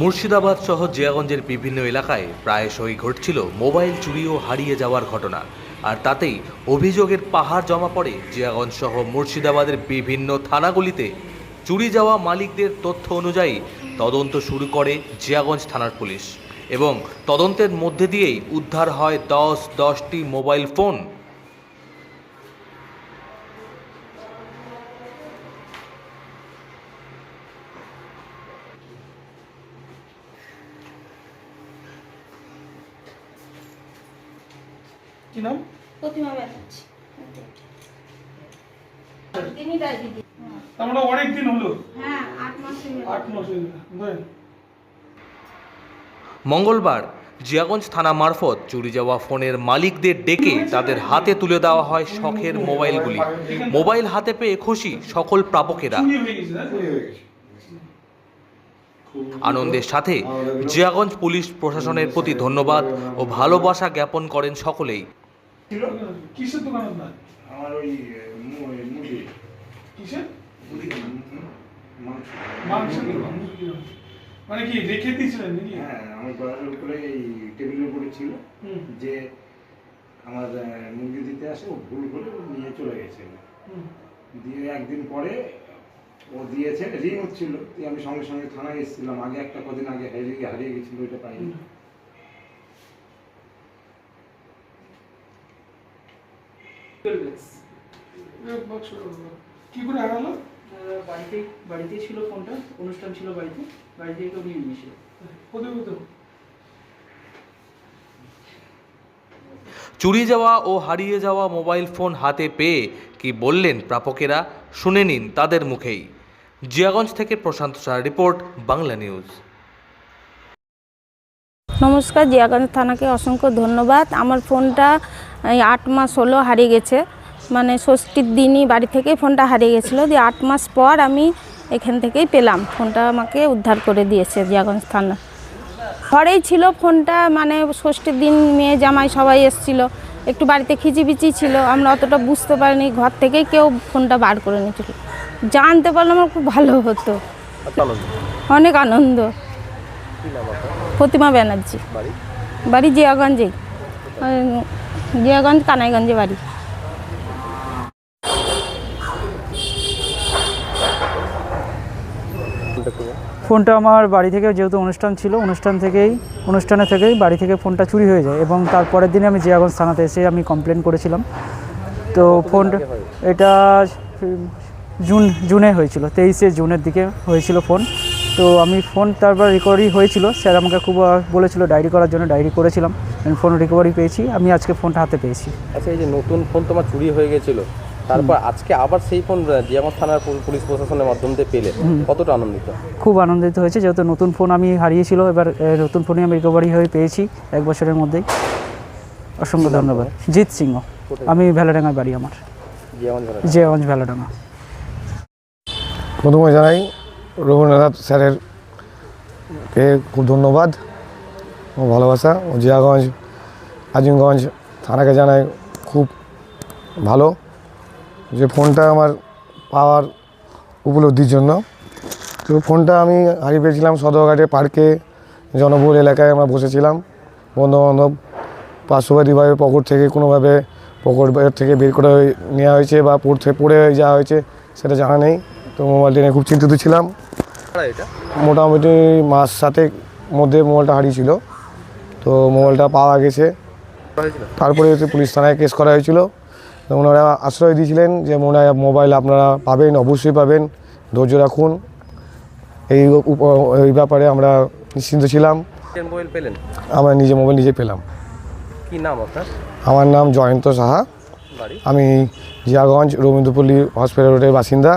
মুর্শিদাবাদ সহ জিয়াগঞ্জের বিভিন্ন এলাকায় প্রায়শই ঘটছিল মোবাইল চুরি ও হারিয়ে যাওয়ার ঘটনা। আর তাতেই অভিযোগের পাহাড় জমা পড়ে জিয়াগঞ্জ সহ মুর্শিদাবাদের বিভিন্ন থানাগুলিতে। চুরি যাওয়া মালিকদের তথ্য অনুযায়ী তদন্ত শুরু করে জিয়াগঞ্জ থানার পুলিশ। এবং তদন্তের মধ্যে দিয়েই উদ্ধার হয় দশ দশটি মোবাইল ফোন। কি নাম? প্রতিমা ব্যানার্জি তিনি মানে অনেক দিন হলো। হ্যাঁ আট মাস হয়ে আট মাস গেল। ধরেন মঙ্গলবার জিয়াগঞ্জ থানা মারফত চুরি যাওয়া ফোনের মালিকদের ডেকে তাদের হাতে তুলে দেওয়া হয় শখের মোবাইলগুলি। মোবাইল হাতে পেয়ে খুশি সকল প্রাপকেরা। আনন্দের সাথে জিয়াগঞ্জ পুলিশ প্রশাসনের প্রতি ধন্যবাদ ও ভালোবাসা জ্ঞাপন করেন সকলেই। ছিল কিসের দোকান আপনার? আমার ওই মুদি। কিসের? মুদি মাংস। মানে কি রেখে দিয়েছিলেন নাকি? হ্যাঁ আমার গলার উপরে এই টেবিলের উপরে ছিল যে আমার মুরগি দিতে আসে ও ভুল করে নিয়ে চলে গেছে। দিয়ে একদিন পরে ও দিয়েছে রিং হচ্ছিল আমি সঙ্গে সঙ্গে থানায় এসেছিলাম। আগে একটা কদিন আগে হারিয়ে হারিয়ে গেছিল ওইটা পাইনি। কি করে হারালো? বাড়িতে বাড়িতে ছিল ফোনটা অনুষ্ঠান ছিল বাড়িতে বাড়ি থেকে কেউ নিয়ে নিয়েছিল কোথায় কোথায় চুরি যাওয়া ও হারিয়ে যাওয়া মোবাইল ফোন হাতে পেয়ে কি বললেন প্রাপকেরা? শুনে নিন তাদের মুখেই। জিয়াগঞ্জ থেকে প্রশান্ত শাহ রিপোর্ট বাংলা নিউজ। নমস্কার জিয়াগঞ্জ থানাকে অসংখ্য ধন্যবাদ। আমার ফোনটা এই আট মাস হলো হারিয়ে গেছে। মানে ষষ্ঠীর দিনই বাড়ি থেকেই ফোনটা হারিয়ে গেছিল। দিয়ে আট মাস পর আমি এখান থেকেই পেলাম। ফোনটা আমাকে উদ্ধার করে দিয়েছে জিয়াগঞ্জ থানা। ঘরেই ছিল ফোনটা। মানে ষষ্ঠীর দিন মেয়ে জামাই সবাই এসেছিল। একটু বাড়িতে খিচিবিচি ছিল। আমরা অতটা বুঝতে পারিনি। ঘর থেকেই কেউ ফোনটা বার করে নিয়েছিল। জানতে পারলে আমার খুব ভালো হতো। অনেক আনন্দ। প্রতিমা ব্যানার্জি। বাড়ি? জিয়াগঞ্জে জিয়াগঞ্জ কানাইগঞ্জে বাড়ি। ফোনটা আমার বাড়ি থেকে যেহেতু অনুষ্ঠান ছিল, অনুষ্ঠান থেকেই অনুষ্ঠানে থেকেই বাড়ি থেকে ফোনটা চুরি হয়ে যায় এবং তারপরের দিনে আমি জিয়াগঞ্জ থানাতে এসে আমি কমপ্লেন করেছিলাম। তো ফোনটা এটা জুন, জুনে হয়েছিল, তেইশে জুনের দিকে হয়েছিল ফোন। তো আমি ফোন তারপর রিকভারি হয়েছিল, স্যার আমাকে খুব বলেছিল ডায়েরি করার জন্য, ডায়েরি করেছিলাম। আমি ফোন রিকভারি পেয়েছি আমি আজকে ফোনটা হাতে পেয়েছি। আচ্ছা এই যে নতুন ফোন তোমার চুরি হয়ে গেছিল তারপর আজকে আবার সেই ফোন জিয়াগঞ্জ থানার পুলিশ প্রশাসনের মাধ্যম দিয়ে পেলে কতটা আনন্দিত? খুব আনন্দিত হয়েছে যেহেতু নতুন ফোন আমি হারিয়েছিল এবার নতুন ফোনে আমি রিকভারি হয়ে পেয়েছি এক বছরের মধ্যেই। অসংখ্য ধন্যবাদ। জিৎ সিংহ আমি ভ্যালাডাঙ্গার বাড়ি আমার। জিয়াগঞ্জ ভ্যালাডাঙ্গা প্রথমে জানাই রবীন্দ্রনাথ স্যারের কে খুব ধন্যবাদ। ও ভালোবাসা। ও জিয়াগঞ্জ আজিমগঞ্জ থানাকে জানাই খুব ভালো যে ফোনটা আমার পাওয়ার উপলব্ধির জন্য। তো ফোনটা আমি হারিয়ে পেয়েছিলাম সদরঘাটে পার্কে জনবহুল এলাকায় আমরা বসেছিলাম। বন্ধুবান্ধব পার্শ্ববাদীভাবে পকেট থেকে কোনোভাবে পকেট থেকে বের করে নেওয়া হয়েছে বা পড়তে পড়ে যাওয়া হয়েছে সেটা জানা নেই। তো মোবাইলটা নিয়ে খুব চিন্তিত ছিলাম। মোটামুটি মাস সাতেক মধ্যে মোবাইলটা হারিয়েছিল। তো মোবাইলটা পাওয়া গেছে। তারপরে হচ্ছে পুলিশ থানায় কেস করা হয়েছিল। তো ওনারা আশ্রয় দিয়েছিলেন যে মনে হয় মোবাইল আপনারা পাবেন অবশ্যই পাবেন ধৈর্য রাখুন। এই এই ব্যাপারে আমরা নিশ্চিন্ত ছিলাম। মোবাইল পেলেন? আমরা নিজে মোবাইল নিজে পেলাম। কি নাম আপনার? আমার নাম জয়ন্ত সাহা। আমি জিয়াগঞ্জ রবীন্দ্রপল্লী হসপিটাল রোডের বাসিন্দা।